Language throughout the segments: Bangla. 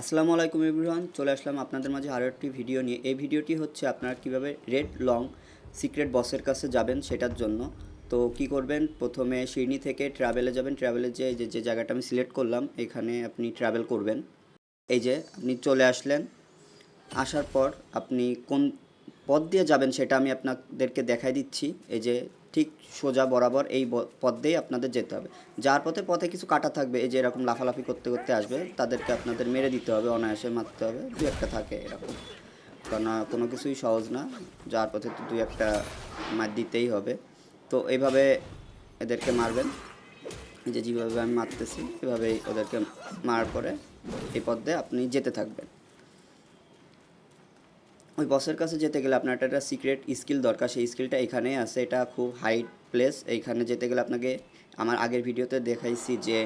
আসসালামু আলাইকুম এভরিওয়ান, চলে আসলাম আপনাদের মাঝে আরও একটি ভিডিও নিয়ে। এই ভিডিওটি হচ্ছে আপনারা কীভাবে রেড লং সিক্রেট বসের কাছে যাবেন সেটার জন্য। তো কি করবেন? প্রথমে সিডনি থেকে ট্রাভেলে যাবেন। ট্রাভেলে যে যে জায়গাটা আমি সিলেক্ট করলাম, এখানে আপনি ট্রাভেল করবেন। এই যে, আপনি চলে আসলেন। আসার পর আপনি কোন পথ দিয়ে যাবেন সেটা আমি আপনাদেরকে দেখাই দিচ্ছি। এই যে ঠিক সোজা বরাবর এই পথ দিয়েই আপনাদের যেতে হবে। যার পথে পথে কিছু কাটা থাকবে, এই যে এরকম লাফালাফি করতে করতে আসবে, তাদেরকে আপনাদের মেরে দিতে হবে, অনায়াসে মারতে হবে, দু একটা থাকে এরকম। কারণ কোনো কিছুই সহজ না, যার পথে তো দুই একটা মার দিতেই হবে। তো এইভাবে এদেরকে মারবেন। যে যেভাবে আমি মারতেছি, এভাবেই ওদেরকে মারার পরে এই পথ দিয়ে আপনি যেতে থাকবেন। ওই বসের কাছে যেতে গেলে আপনার একটা সিক্রেট স্কিল দরকার। সেই স্কিলটা এখানেই আছে। এটা খুব হাইট প্লেস এইখানে যেতে গেলে আপনাকে আমার আগের ভিডিওতে দেখাইছি যে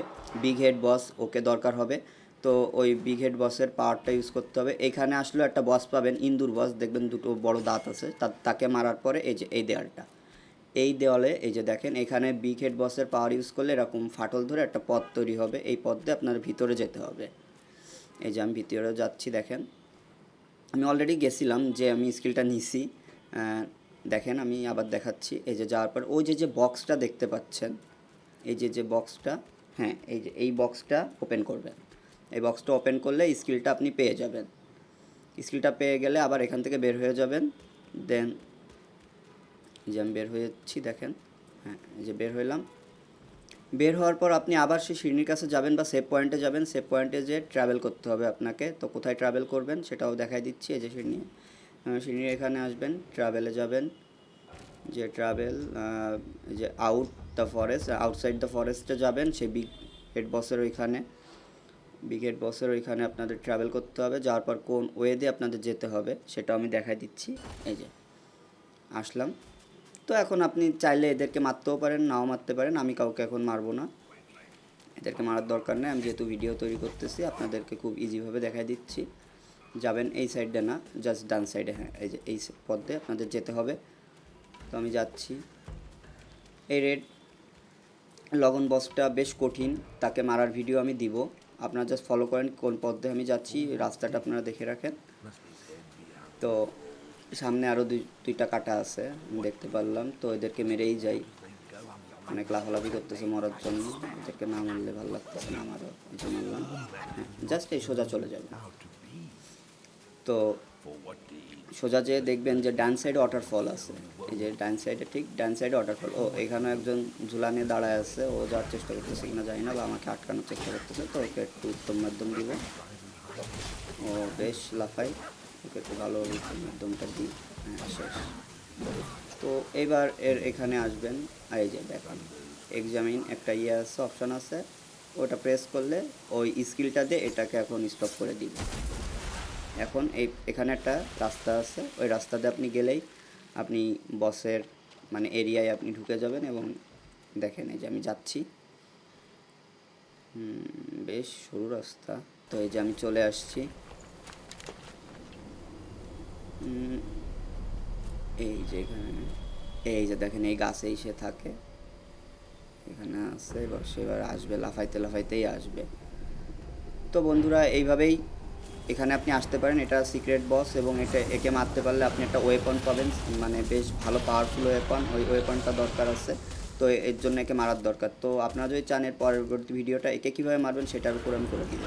বিগ হেড বস ওকে দরকার হবে। তো ওই বিগ হেড বসের পাওয়ারটা ইউজ করতে হবে। এখানে আসলেও একটা বস পাবেন, ইন্দুর বস দেখবেন দুটো বড় দাঁত আছে। তাকে মারার পরে এই যে, এই দেয়ালটা। এই দেওয়ালে, এই যে দেখেন, এখানে বিগ হেড বসের পাওয়ার ইউজ করলে এরকম ফাটল ধরে একটা পথ তৈরি হবে। এই পথ দিয়ে আপনার ভিতরে যেতে হবে। এই যে আমি ভিতরে যাচ্ছি, দেখেন। আমি অলরেডি গেছিলাম যে আমি স্কিলটা নিছি। দেখেন আমি আবার দেখাচ্ছি। এই যে যাওয়ার পর ওই যে যে বক্সটা দেখতে পাচ্ছেন, এই যে যে বক্সটা হ্যাঁ এই যে, এই বক্সটা ওপেন করবেন। এই বক্সটা ওপেন করলে স্কিলটা আপনি পেয়ে যাবেন। স্কিলটা পেয়ে গেলে আবার এখান থেকে বের হয়ে যাবেন। দেন যে আমি বের হয়েছি, দেখেন হ্যাঁ যে বের হইলাম। বের হওয়ার পর আপনি আবার সেই সিঁড়ির কাছে যাবেন বা সেভ পয়েন্টে যাবেন। সেভ পয়েন্টে যে ট্রাভেল করতে হবে আপনাকে। তো কোথায় ট্রাভেল করবেন সেটাও দেখাই দিচ্ছি এই যে সিঁড়ি সিঁড়ির এখানে আসবেন ট্রাভেলে যাবেন। যে ট্রাভেল যে out the forest outside the ফরেস্টে যাবেন, সেই বিগ হেড বসের ওইখানে। বিগ হেড বসের ওইখানে আপনাদের ট্রাভেল করতে হবে। যাওয়ার পর কোন ওয়ে দিয়ে আপনাদের যেতে হবে সেটাও আমি দেখাই দিচ্ছি। এই যে, আসলাম। তো এখন আপনি চাইলে এদেরকে মারতেও পারেন, নাও মারতে পারেন, আমি কাউকে এখন মারবো না। এদেরকে মারার দরকার নেই, আমি যেহেতু ভিডিও তৈরি করতেছি, আপনাদেরকে খুব ইজিভাবে দেখাই দিচ্ছি। যাবেন এই সাইডে না জাস্ট ডান সাইডে হ্যাঁ এই যে, এই পথ দিয়ে আপনাদের যেতে হবে। তো আমি যাচ্ছি। এই রেড লগন বসটা বেশ কঠিন, তাকে মারার ভিডিও আমি দিব। আপনারা জাস্ট ফলো করেন কোন পথ দিয়ে আমি যাচ্ছি, রাস্তাটা আপনারা দেখে রাখেন। তো সামনে আরও দুই, দুইটা কাটা আছে দেখতে পারলাম। তো এদেরকে মেরেই যাই। অনেক লাফালাফি করতেছে মরার জন্য। এদেরকে না মারলে ভালো লাগতেছে না আমারও এই মারলাম জাস্ট এই সোজা চলে যাবে। তো সোজা যেয়ে দেখবেন যে ডান সাইডে ওয়াটারফল আছে। এই যে ডান সাইডে ঠিক ডান সাইডে ওয়াটারফল ও এখানে একজন ঝুলা নিয়ে দাঁড়ায় আছে। ও যাওয়ার চেষ্টা করতেছে কিনা জানি না, বা আমাকে আটকানোর চেষ্টা করতেছে। তো ওকে একটু উত্তম মাধ্যম দিব। ও বেশ লাফাই একটু ভালো মাধ্যমটা দিই হ্যাঁ শেষ। তো এবার এর এখানে আসবেন, এই যে দেখুন এক্সামিন একটা ইয়ে আছে অপশান আছে, ওটা প্রেস করলে ওই স্কিলটা দিয়ে এটাকে এখন স্টপ করে দিবে এখন এই, এখানে একটা রাস্তা আছে, ওই রাস্তা দিয়ে আপনি গেলেই আপনি বসের মানে এরিয়ায় আপনি ঢুকে যাবেন এবং দেখেন, এই যে আমি যাচ্ছি। বেশ সরু রাস্তা। তো এই যে আমি চলে আসছি। এই যে এখানে, এই যে দেখেন এই গাছেই সে থাকে। এখানে আছে, এবার সে এবার আসবে, লাফাইতে লাফাইতেই আসবে। তো বন্ধুরা, এইভাবেই এখানে আপনি আসতে পারেন। এটা সিক্রেট বস এবং এটা, একে মারতে পারলে আপনি একটা ওয়েপন পাবেন। মানে বেশ ভালো পাওয়ারফুল ওয়েপন ওই ওয়েপনটা দরকার আছে। তো এর জন্য একে মারার দরকার। তো আপনারা যদি চান এর পরবর্তী ভিডিওটা একে কীভাবে মারবেন, সেটার উপর আমি করে দিব।